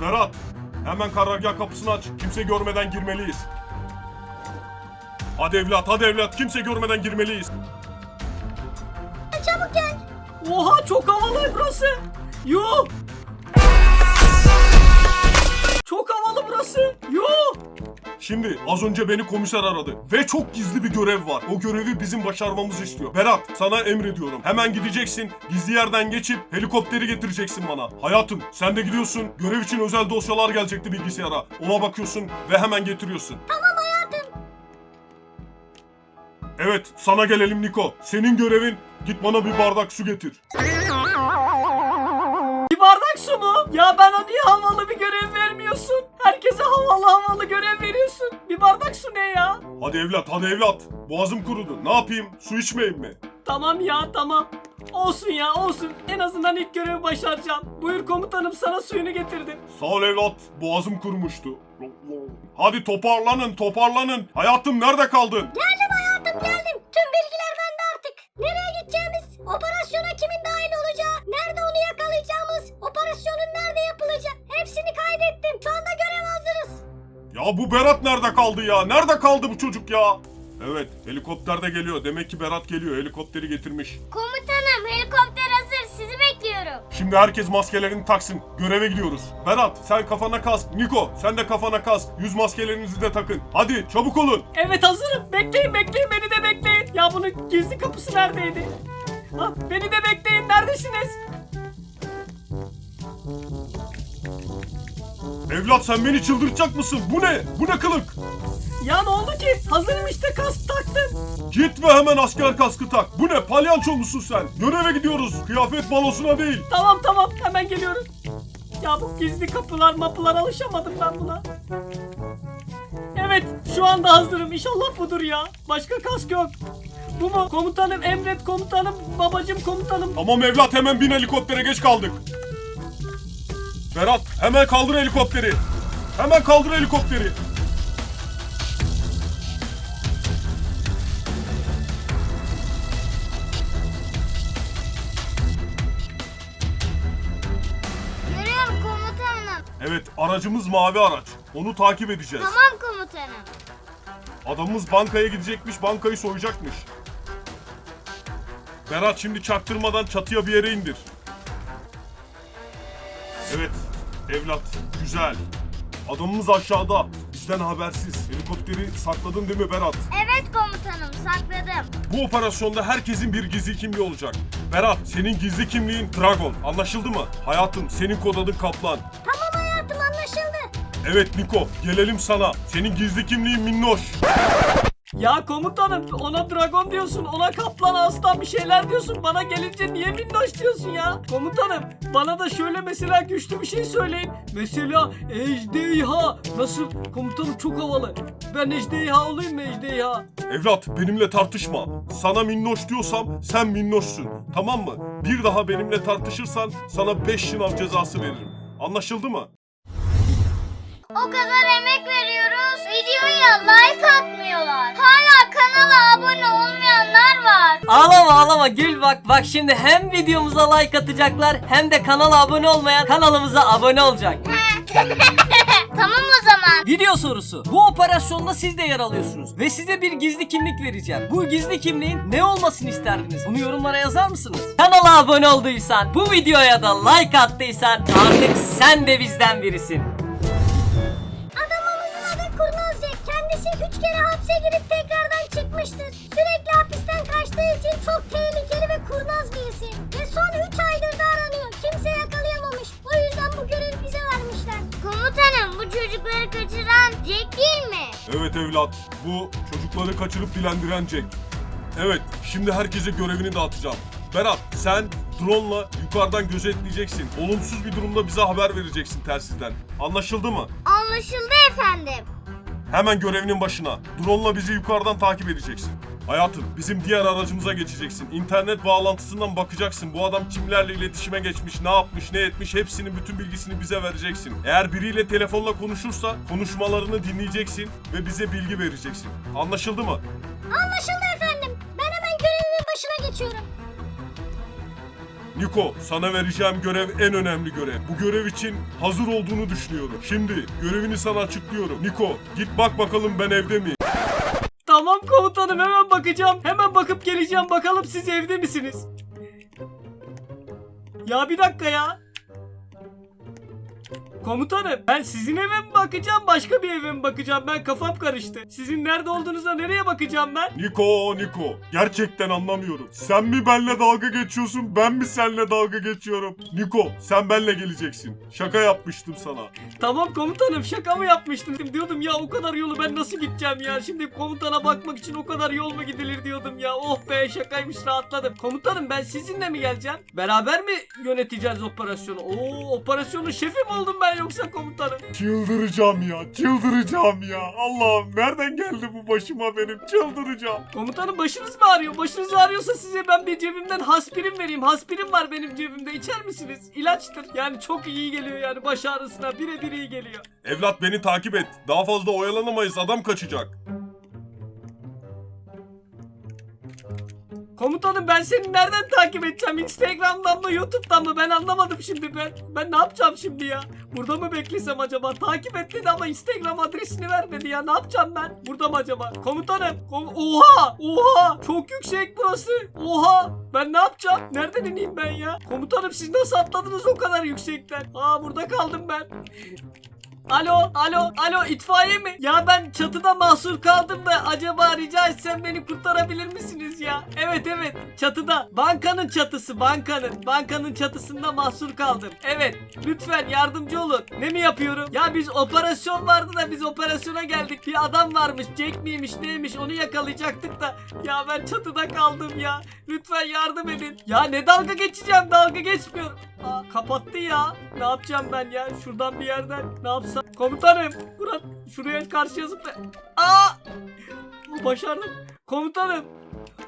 Berat, hemen karargah kapısını aç. Kimse görmeden girmeliyiz. Hadi evlat, hadi evlat. Kimse görmeden girmeliyiz. Çabuk gel. Oha çok havalı burası. Yuh. Çok havalı burası. Yuh. Şimdi az önce beni komiser aradı ve çok gizli bir görev var. O görevi bizim başarmamızı istiyor. Berat sana emrediyorum. Hemen gideceksin. Gizli yerden geçip helikopteri getireceksin bana. Hayatım sen de gidiyorsun. Görev için özel dosyalar gelecekti bilgisayara. Ona bakıyorsun ve hemen getiriyorsun. Tamam hayatım. Evet sana gelelim Niko. Senin görevin git bana bir bardak su getir. Ya bana niye havalı bir görev vermiyorsun? Herkese havalı havalı görev veriyorsun. Bir bardak su ne ya? Hadi evlat hadi evlat. Boğazım kurudu. Ne yapayım? Su içmeyeyim mi? Tamam ya tamam. Olsun ya olsun. En azından ilk görevi başaracağım. Buyur komutanım sana suyunu getirdim. Sağ ol evlat. Boğazım kurumuştu. Hadi toparlanın toparlanın. Hayatım nerede kaldın? Geldim operasyonun nerede yapılacağı hepsini kaydettim. Şu anda görev hazırız. Ya bu Berat nerede kaldı ya? Nerede kaldı bu çocuk ya? Evet helikopter de geliyor. Demek ki Berat geliyor. Helikopteri getirmiş. Komutanım helikopter hazır. Sizi bekliyorum. Şimdi herkes maskelerini taksın. Göreve gidiyoruz. Berat sen kafana kask. Niko sen de kafana kask. Yüz maskelerinizi de takın. Hadi çabuk olun. Evet hazırım. Bekleyin bekleyin beni de bekleyin. Ya bunun gizli kapısı neredeydi? Ha, beni de bekleyin. Neredesiniz? Evlat sen beni çıldırtacak mısın? Bu ne? Bu ne kılık? Ya ne oldu ki? Hazırım işte kask taktım. Git ve hemen asker kaskı tak. Bu ne? Palyanço musun sen? Göreve gidiyoruz. Kıyafet balosuna değil. Tamam tamam hemen geliyorum. Ya bu gizli kapılar mapılar alışamadım ben buna. Evet şu anda hazırım İnşallah budur ya. Başka kask yok. Bu mu? Komutanım emret komutanım babacım komutanım. Tamam evlat hemen bin helikoptere geç kaldık. Berat hemen kaldır helikopteri. Hemen kaldır helikopteri. Görüyorum komutanım. Evet aracımız mavi araç. Onu takip edeceğiz. Tamam komutanım. Adamımız bankaya gidecekmiş, bankayı soyacakmış. Berat şimdi çaktırmadan çatıya bir yere indir. Evet, evlat, güzel. Adamımız aşağıda, bizden habersiz. Helikopteri sakladın değil mi Berat? Evet komutanım sakladım. Bu operasyonda herkesin bir gizli kimliği olacak. Berat, senin gizli kimliğin Dragon. Anlaşıldı mı? Hayatım, senin kod adın Kaplan. Tamam hayatım anlaşıldı. Evet Niko, gelelim sana. Senin gizli kimliğin Minnoş. Ya komutanım ona dragon diyorsun ona kaplan aslan bir şeyler diyorsun bana gelince niye minnoş diyorsun ya? Komutanım bana da şöyle mesela güçlü bir şey söyleyin. Mesela ejderha nasıl? Komutanım çok havalı. Ben ejderha olayım mı ejderha? Evlat benimle tartışma. Sana minnoş diyorsam sen minnoşsun. Tamam mı? Bir daha benimle tartışırsan sana 5 şınav cezası veririm. Anlaşıldı mı? O kadar emek veriyoruz. Videoya like Gül bak bak şimdi hem videomuza like atacaklar hem de kanala abone olmayan kanalımıza abone olacak. tamam o zaman. Video sorusu. Bu operasyonda siz de yer alıyorsunuz ve size bir gizli kimlik vereceğim. Bu gizli kimliğin ne olmasını isterdiniz? Bunu yorumlara yazar mısınız? Kanala abone olduysan, bu videoya da like attıysan artık sen de bizden birisin. Kendisi 3 kere hapse girip tekrardan çıkmıştır. Sürekli hapisten kaçtığı için çok tehlikeli ve kurnaz birisi. Ve son 3 aydır da aranıyor. Kimse yakalayamamış. O yüzden bu görevi bize vermişler. Komutanım bu çocukları kaçıran Jack değil mi? Evet evlat. Bu çocukları kaçırıp dilendiren Jack. Evet, şimdi herkese görevini dağıtacağım. Berat, sen drone'la yukarıdan gözetleyeceksin. Olumsuz bir durumda bize haber vereceksin telsizden. Anlaşıldı mı? Anlaşıldı efendim. Hemen görevinin başına. Drone'la bizi yukarıdan takip edeceksin. Hayatım, bizim diğer aracımıza geçeceksin. İnternet bağlantısından bakacaksın. Bu adam kimlerle iletişime geçmiş, ne yapmış, ne etmiş hepsinin bütün bilgisini bize vereceksin. Eğer biriyle telefonla konuşursa konuşmalarını dinleyeceksin ve bize bilgi vereceksin. Anlaşıldı mı? Anlaşıldı efendim. Ben hemen görevimin başına geçiyorum. Niko, sana vereceğim görev en önemli görev. Bu görev için hazır olduğunu düşünüyorum. Şimdi görevini sana açıklıyorum. Niko, git bak bakalım ben evde miyim? Tamam komutanım hemen bakacağım. Hemen bakıp geleceğim bakalım siz evde misiniz? Ya bir dakika ya. Komutanım ben sizin eve mi bakacağım başka bir eve mi bakacağım ben kafam karıştı. Sizin nerede olduğunuza nereye bakacağım ben? Niko, Niko. Gerçekten anlamıyorum. Sen mi benle dalga geçiyorsun, ben mi seninle dalga geçiyorum? Niko, sen benle geleceksin. Şaka yapmıştım sana. Tamam komutanım şaka mı yapmıştım diyordum ya o kadar yolu ben nasıl gideceğim ya şimdi komutana bakmak için o kadar yol mu gidilir diyordum ya oh be şakaymış rahatladım. Komutanım ben sizinle mi geleceğim? Beraber mi yöneteceğiz operasyonu? Oo operasyonun şefi mi oldum ben yoksa komutanım? Çıldıracağım ya, çıldıracağım ya. Allah'ım nereden geldi bu başıma benim? Çıldıracağım. Komutanım başınız mı ağrıyor? Başınız ağrıyorsa size ben bir cebimden haspirin vereyim. Haspirin var benim cebimde içer misiniz? İlaçtır. Yani çok iyi geliyor yani baş ağrısına birebir iyi geliyor. Evlat beni takip et. Daha fazla oyalanamayız, adam kaçacak. Komutanım ben seni nereden takip edeceğim? Instagram'dan mı YouTube'dan mı? Ben anlamadım şimdi ben. Ben ne yapacağım şimdi ya? Burada mı beklesem acaba? Takip et dedi ama Instagram adresini vermedi ya. Ne yapacağım ben? Burada mı acaba? Komutanım. kom- oha! Oha! Çok yüksek burası. Oha! Ben ne yapacağım? Nereden ineyim ben ya? Komutanım siz nasıl atladınız o kadar yüksekten? Aa burada kaldım ben. Alo, alo, alo itfaiye mi? Ya ben çatıda mahsur kaldım da acaba rica etsem beni kurtarabilir misiniz ya? Evet evet çatıda. Bankanın çatısı bankanın. Bankanın çatısında mahsur kaldım. Evet lütfen yardımcı olun. Ne mi yapıyorum? Ya biz operasyon vardı da biz operasyona geldik. Bir adam varmış Jack miymiş neymiş onu yakalayacaktık da. Ya ben çatıda kaldım ya. Lütfen yardım edin. Ya ne dalga geçeceğim dalga geçmiyorum. Aa kapattı ya. Ne yapacağım ben ya? Şuradan bir yerden ne yapsam? Komutanım. Burak şuraya karşıya zıpla. Aa! Başardım. Komutanım.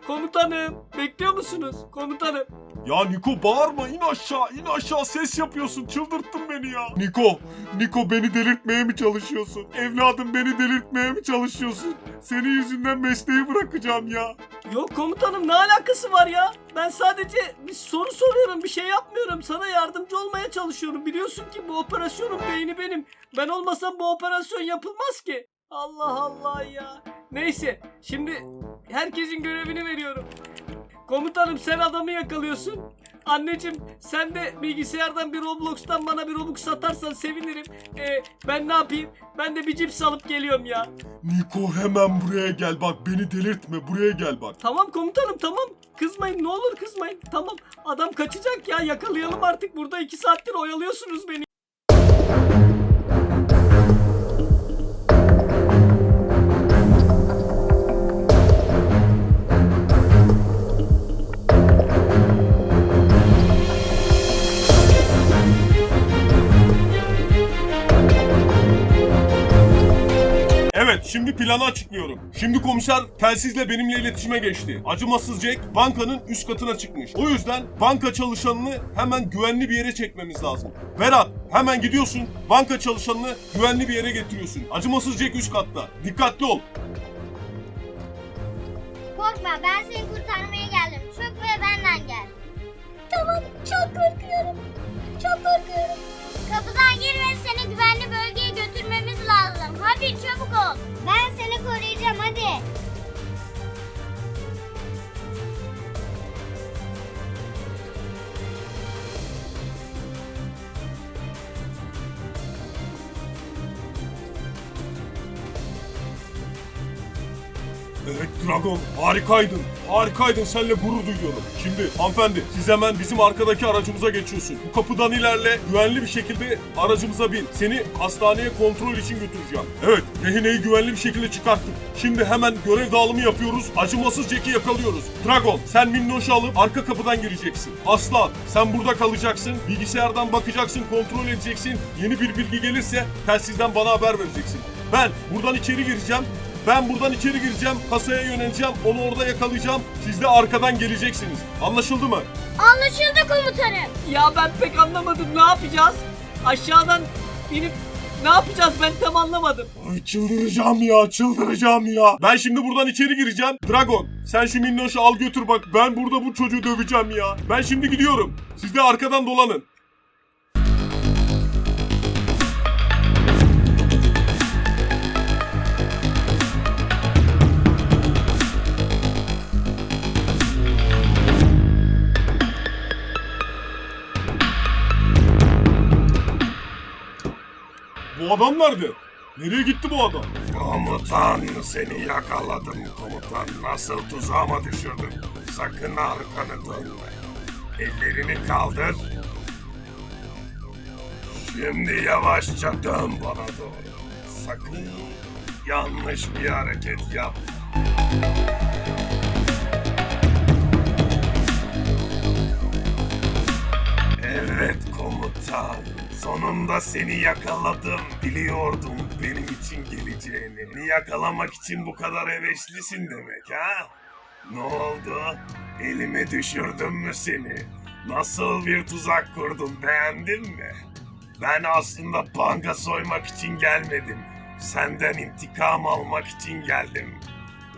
Komutanım. Bekliyor musunuz? Komutanım. Ya Niko bağırma in aşağı in aşağı ses yapıyorsun çıldırttın beni ya. Niko, Niko beni delirtmeye mi çalışıyorsun? Evladım beni delirtmeye mi çalışıyorsun? Senin yüzünden mesleği bırakacağım ya. Yok komutanım ne alakası var ya? Ben sadece bir soru soruyorum bir şey yapmıyorum. Sana yardımcı olmaya çalışıyorum. Biliyorsun ki bu operasyonun beyni benim. Ben olmasam bu operasyon yapılmaz ki. Allah Allah ya. Neyse şimdi herkesin görevini veriyorum. Komutanım sen adamı yakalıyorsun. Anneciğim sen de bilgisayardan bir Roblox'tan bana bir Robux satarsan sevinirim. Ee, ben ne yapayım? Ben de bir cips alıp geliyorum ya. Niko hemen buraya gel bak beni delirtme buraya gel bak. Tamam komutanım tamam. Kızmayın ne olur kızmayın. Tamam adam kaçacak ya yakalayalım artık. Burada iki saattir oyalıyorsunuz beni. Planı açıklıyorum. Şimdi komiser telsizle benimle iletişime geçti. Acımasız Jack bankanın üst katına çıkmış. O yüzden banka çalışanını hemen güvenli bir yere çekmemiz lazım. Berat hemen gidiyorsun banka çalışanını güvenli bir yere getiriyorsun. Acımasız Jack üst katta. Dikkatli ol. Korkma ben seni kurtarmaya geldim. Çök ve benden gel. Tamam çok korkuyorum. Çok korkuyorum. Kapıdan gir ve seni güvenli bölgeye götürmemiz lazım. Hadi çabuk ol. Ben seni Evet Dragon harikaydın. Harikaydın seninle gurur duyuyorum. Şimdi hanımefendi siz hemen bizim arkadaki aracımıza geçiyorsun. Bu kapıdan ilerle güvenli bir şekilde aracımıza bin. Seni hastaneye kontrol için götüreceğim. Evet rehineyi güvenli bir şekilde çıkarttık. Şimdi hemen görev dağılımı yapıyoruz. Acımasız Jack'i yakalıyoruz. Dragon sen Minnoş'u alıp arka kapıdan gireceksin. Aslan sen burada kalacaksın. Bilgisayardan bakacaksın kontrol edeceksin. Yeni bir bilgi gelirse telsizden bana haber vereceksin. Ben buradan içeri gireceğim. Ben buradan içeri gireceğim, kasaya yöneleceğim, onu orada yakalayacağım. Siz de arkadan geleceksiniz. Anlaşıldı mı? Anlaşıldı komutanım. Ya ben pek anlamadım ne yapacağız? Aşağıdan inip Ne yapacağız ben tam anlamadım. Ay çıldıracağım ya çıldıracağım ya. Ben şimdi buradan içeri gireceğim. Dragon sen şu minnoşu al götür bak ben burada bu çocuğu döveceğim ya. Ben şimdi gidiyorum. Siz de arkadan dolanın. Adam nerede? Nereye gitti bu adam? Komutan seni yakaladım komutan. Nasıl tuzağıma düşürdün? Sakın arkanı dönme. Ellerini kaldır. Şimdi yavaşça dön bana doğru. Sakın yanlış bir hareket yap. Komutan. Sonunda seni yakaladım. Biliyordum benim için geleceğini. Beni yakalamak için bu kadar heveslisin demek ha? Ne oldu? Elime düşürdüm mü seni? Nasıl bir tuzak kurdum beğendin mi? Ben aslında banka soymak için gelmedim. Senden intikam almak için geldim.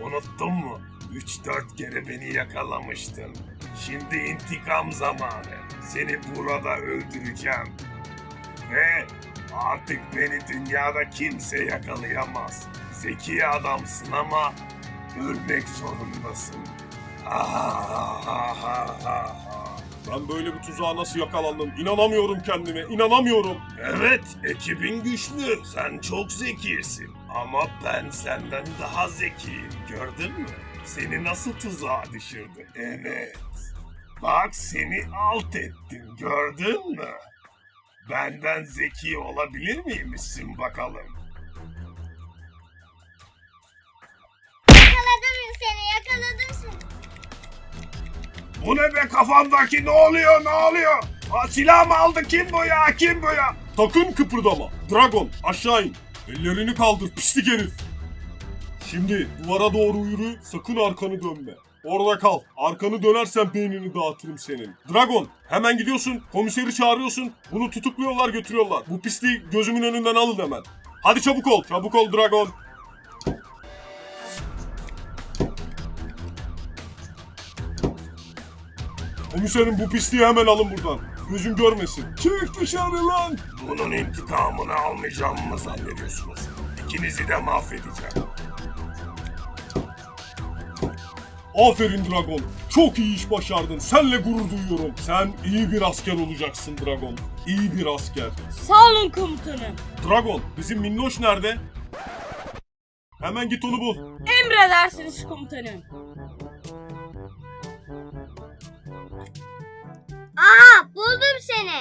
Unuttun mu? 3-4 kere beni yakalamıştın. Şimdi intikam zamanı. Seni burada öldüreceğim. Ve artık beni dünyada kimse yakalayamaz. Zeki adamsın ama ölmek zorundasın. Ah, ah, ah, ah. Ben böyle bir tuzağa nasıl yakalandım? İnanamıyorum kendime, inanamıyorum. Evet, ekibin güçlü. Sen çok zekisin. Ama ben senden daha zekiyim. Gördün mü? Seni nasıl tuzağa düşürdü? Evet. Bak seni alt ettim. Gördün mü? Benden zeki olabilir miymişsin bakalım? Yakaladım seni yakaladım seni. Bu ne be kafamdaki ne oluyor ne oluyor? Ha, silah mı aldı kim bu ya kim bu ya? Sakın kıpırdama. Dragon aşağı in. Ellerini kaldır pislik herif. Şimdi duvara doğru yürü, sakın arkanı dönme. Orada kal. Arkanı dönersen beynini dağıtırım senin. Dragon hemen gidiyorsun, komiseri çağırıyorsun. Bunu tutukluyorlar götürüyorlar. Bu pisliği gözümün önünden alın hemen. Hadi çabuk ol, çabuk ol Dragon. Komiserim bu pisliği hemen alın buradan. Gözüm görmesin. Çık dışarı lan. Bunun intikamını almayacağımı mı zannediyorsunuz? İkinizi de mahvedeceğim. Aferin Dragon. Çok iyi iş başardın. Senle gurur duyuyorum. Sen iyi bir asker olacaksın Dragon. İyi bir asker. Sağ olun komutanım. Dragon, bizim Minnoş nerede? Hemen git onu bul. Emredersiniz komutanım. Aha buldum seni.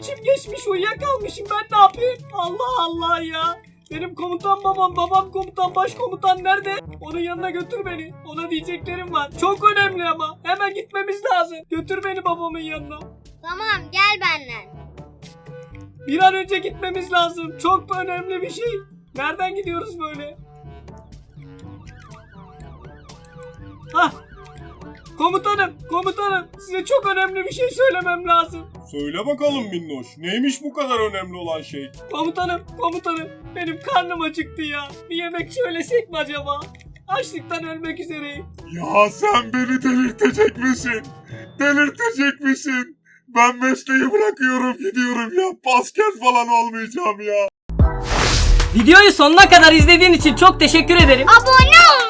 İçim geçmiş uyuyakalmışım. Ben ne yapayım? Allah Allah ya. Benim komutan babam, babam komutan, başkomutan nerede? Onun yanına götür beni. Ona diyeceklerim var. Çok önemli ama. Hemen gitmemiz lazım. Götür beni babamın yanına. Tamam gel benden. Bir an önce gitmemiz lazım. Çok önemli bir şey. Nereden gidiyoruz böyle? Hah. Komutanım, komutanım. Size çok önemli bir şey söylemem lazım. Söyle bakalım Minnoş. Neymiş bu kadar önemli olan şey? Komutanım, komutanım. Benim karnım acıktı ya. Bir yemek söylesek mi acaba? Açlıktan ölmek üzereyim. Ya sen beni delirtecek misin? Delirtecek misin? Ben mesleği bırakıyorum gidiyorum ya. Asker falan olmayacağım ya. Videoyu sonuna kadar izlediğin için çok teşekkür ederim. Abone unutmayın.